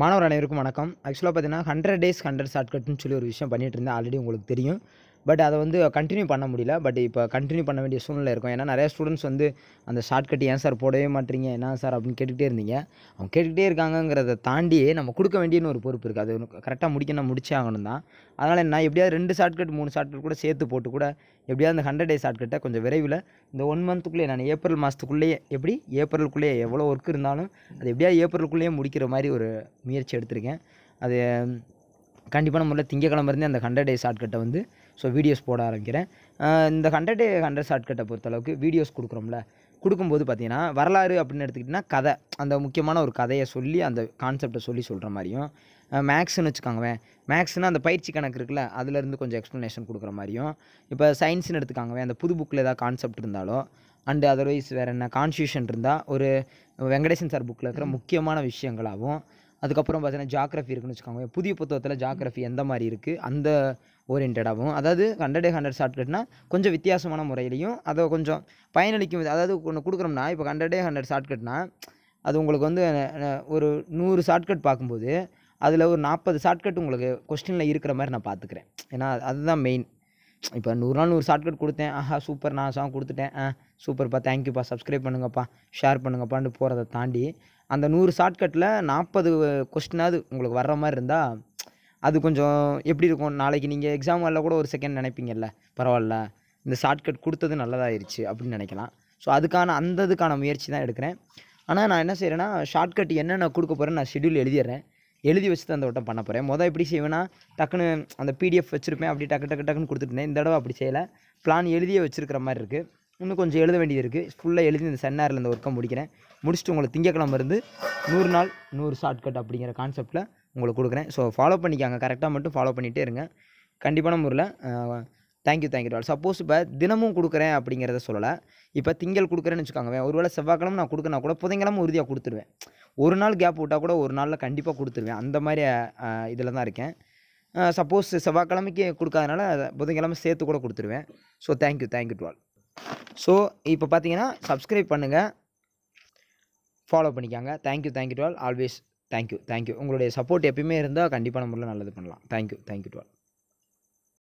மாணவர் அனைவருக்கும் வணக்கம். ஆக்சுவலாக பார்த்தீங்கன்னா ஹண்ட்ரட் டேஸ் ஹண்ட்ரட் ஷார்ட்கட்னு சொல்லி ஒரு விஷயம் பண்ணிகிட்டு இருந்தேன். ஆல்ரெடி உங்களுக்கு தெரியும். பட் அதை வந்து கண்டினியூ பண்ண முடியல. பட் இப்போ கண்டினியூ பண்ண வேண்டிய சூழ்நிலை இருக்கும். ஏன்னா நிறைய ஸ்டூடெண்ட்ஸ் வந்து அந்த ஷார்ட்கட் ஏன் சார் போடவே மாட்டீங்க? என்ன சார் அப்படின்னு கேட்டுக்கிட்டே இருந்தீங்க. அவங்க கேட்டுக்கிட்டே இருக்காங்கங்கிறத தாண்டி நம்ம கொடுக்க வேண்டியன்னு ஒரு பொறுப்பு இருக்குது அது கரெக்டாக முடிக்கணும் முடிச்சே ஆகணும் தான். அதனால் நான் எப்படியாவது ரெண்டு ஷார்ட்கட் மூணு ஷார்ட்கட் கூட சேர்த்து போட்டு கூட எப்படியாவது அந்த ஹண்ட்ரட் டேஸ் ஷார்ட்கட்டை கொஞ்சம் விரைவில் இந்த ஒன் மந்த்துக்குள்ளேயே நான் ஏப்ரல் மாதத்துக்குள்ளேயே எப்படி? ஏப்ரலுக்குள்ளேயே எவ்வளோ ஒர்க் இருந்தாலும் அது எப்படியாவது ஏப்ரலுக்குள்ளேயே முடிக்கிற மாதிரி ஒரு முயற்சி எடுத்திருக்கேன். அது கண்டிப்பான முறையில் திங்கக்கிழமை இருந்தே அந்த ஹண்ட்ரட் டே ஷார்ட்கட்டை வந்து ஸோ வீடியோஸ் போட ஆரம்பிக்கிறேன். இந்த ஹண்ட்ரட் டே ஹண்ட்ரட் ஷார்ட்கட்டை பொறுத்தளவுக்கு வீடியோஸ் கொடுக்குறோம்ல. கொடுக்கும்போது பார்த்தீங்கன்னா வரலாறு அப்படின்னு எடுத்துக்கிட்டிங்கன்னா கதை. அந்த முக்கியமான ஒரு கதையை சொல்லி அந்த கான்செப்டை சொல்லி சொல்கிற மாதிரியும் மேக்ஸ்னு வச்சுக்கோங்களேன். மேக்ஸ்னால் அந்த பயிற்சி கணக்கு இருக்குல்ல அதுலேருந்து கொஞ்சம் எக்ஸ்ப்ளனேஷன் கொடுக்குற மாதிரியும் இப்போ சயின்ஸ்னு எடுத்துக்காங்கவே அந்த புது புக்கில் ஏதாவது கான்செப்ட் இருந்தாலோ அண்டு அதர்வைஸ் வேறு என்ன கான்ஸ்டியூஷன் இருந்தால் ஒரு வெங்கடேசன் சார் புக்கில் இருக்கிற முக்கியமான விஷயங்களாகவும் அதுக்கப்புறம் பார்த்தீங்கன்னா ஜாகிரஃபி இருக்குன்னு வச்சுக்கோங்க புதிய புத்தகத்தில் ஜாகிரஃபி எந்த மாதிரி இருக்குது அந்த ஓரியன்டாகவும் அதாவது ஹண்ட்ரட் ஹண்ட்ரட் ஷார்ட்கட்னா கொஞ்சம் வித்தியாசமான முறையிலையும் அதை கொஞ்சம் பயனளிக்கும் அதாவது ஒன்று கொடுக்குறோம்னா இப்போ ஹண்ட்ரடே ஹண்ட்ரட் ஷார்ட்கட்னா அது உங்களுக்கு வந்து ஒரு நூறு ஷார்ட்கட் பார்க்கும்போது அதில் ஒரு நாற்பது ஷார்ட்கட் உங்களுக்கு கொஸ்டினில் இருக்கிற மாதிரி நான் பார்த்துக்கிறேன். ஏன்னா அதுதான் மெயின் இப்போ நூறு நாள் நூறு ஷார்ட்கட் கொடுத்தேன் ஆஹா சூப்பர் நான் சாங் கொடுத்துட்டேன் ஆ சூப்பர்ப்பா தேங்க்யூப்பா சப்ஸ்கிரைப் பண்ணுங்கப்பா ஷேர் பண்ணுங்கப்பான்னு போகிறத தாண்டி அந்த நூறு ஷார்ட்கட்டில் நாற்பது கொஸ்டினாவது உங்களுக்கு வர்ற மாதிரி இருந்தால் அது கொஞ்சம் எப்படி இருக்கும்? நாளைக்கு நீங்கள் எக்ஸாம் வரல கூட ஒரு செகண்ட் நினைப்பீங்கல்ல? பரவாயில்ல. இந்த ஷார்ட்கட் கொடுத்தது நல்லதாகிருச்சு அப்படின்னு நினைக்கலாம். ஸோ அதுக்கான அந்த இதுக்கான முயற்சி தான் எடுக்கிறேன். ஆனால் நான் என்ன செய்கிறேன்னா ஷார்ட்கட் என்னென்ன கொடுக்க போகிறேன்னு நான் ஷெடியூல் எழுதிடுறேன். எழுதி வச்சு தான் அந்த வட்டம் பண்ண போகிறேன் மொதல் எப்படி செய்வேன்னா டக்குன்னு அந்த பிடிஎஃப் வச்சுருப்பேன். அப்படி டக்கு டக்கு டக்குன்னு கொடுத்துருந்தேன் இந்த தடவை அப்படி செய்யலை. பிளான் எழுதியே வச்சுருக்கிற மாதிரி இருக்குது இன்னும் கொஞ்சம் எழுத வேண்டியது இருக்குது ஃபுல்லாக எழுதி இந்த சென்னாரில் இந்த ஒர்க்கை முடிக்கிறேன். முடிச்சுட்டு உங்களுக்கு திங்கக்கிழமை இருந்து நூறு நாள் நூறு ஷார்ட்கட் அப்படிங்கிற கான்செப்ட்டில் உங்களுக்கு கொடுக்குறேன். ஸோ ஃபாலோ பண்ணிக்காங்க. கரெக்டாக மட்டும் ஃபாலோ பண்ணிகிட்டே இருங்க. கண்டிப்பான முறையில் தேங்க்யூ தேங்க்யூ டால் சப்போஸ் இப்போ தினமும் கொடுக்குறேன் அப்படிங்கிறத சொல்லலை. இப்போ திங்கள் கொடுக்குறேன்னு வச்சுக்கோங்க ஒருவேளை செவ்வாய்க்கிழமை நான் கொடுக்கனா கூட புதன்கிழமை உறுதியாக கொடுத்துருவேன். ஒரு நாள் கேப் விட்டால் கூட ஒரு நாளில் கண்டிப்பாக கொடுத்துருவேன். அந்த மாதிரி இதில் தான் இருக்கேன். சப்போஸ் செவ்வாய்க்கிழமைக்கு கொடுக்காதனால புதன்கிழமை சேர்த்து கூட கொடுத்துருவேன். So thank you thank you to all so இப்போ பார்த்தீங்கன்னா சப்ஸ்கிரைப் பண்ணுங்கள் ஃபாலோ பண்ணிக்காங்க. Thank you thank you to all always thank you thank you உங்களுடைய சப்போர்ட் எப்பயுமே இருந்தால் கண்டிப்பாக முறையில் நல்லது பண்ணலாம். Thank you thank you to all